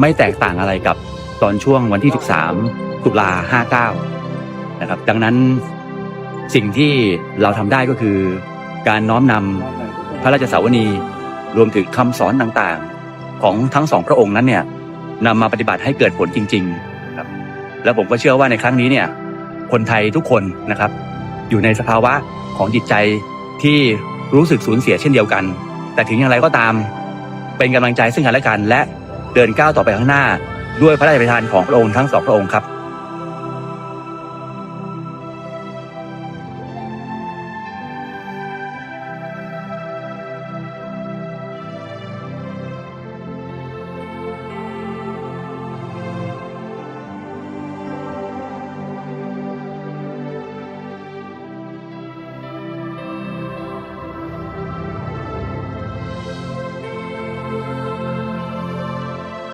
ไม่แตกต่างอะไรกับตอนช่วงวันที่ 13 ตุลา59 นะครับ ดังนั้นสิ่งที่เราทำได้ก็คือ การน้อมนำพระราชสาวนีรวมถึงคำสอนต่างๆ ของทั้งสองพระองค์นั้นเนี่ยนำมาปฏิบัติให้เกิดผลจริง ๆ ครับ แล้วผมก็เชื่อว่าในครั้งนี้เนี่ย คนไทยทุกคนนะครับ อยู่ในสภาวะของจิตใจที่รู้สึกสูญเสียเช่นเดียวกัน แต่ถึงอย่างไรก็ตาม เป็นกำลังใจซึ่งกันและกันและ เดินก้าวต่อไปข้างหน้า ด้วยพระราชประทานของพระองค์ทั้งสองพระองค์ครับ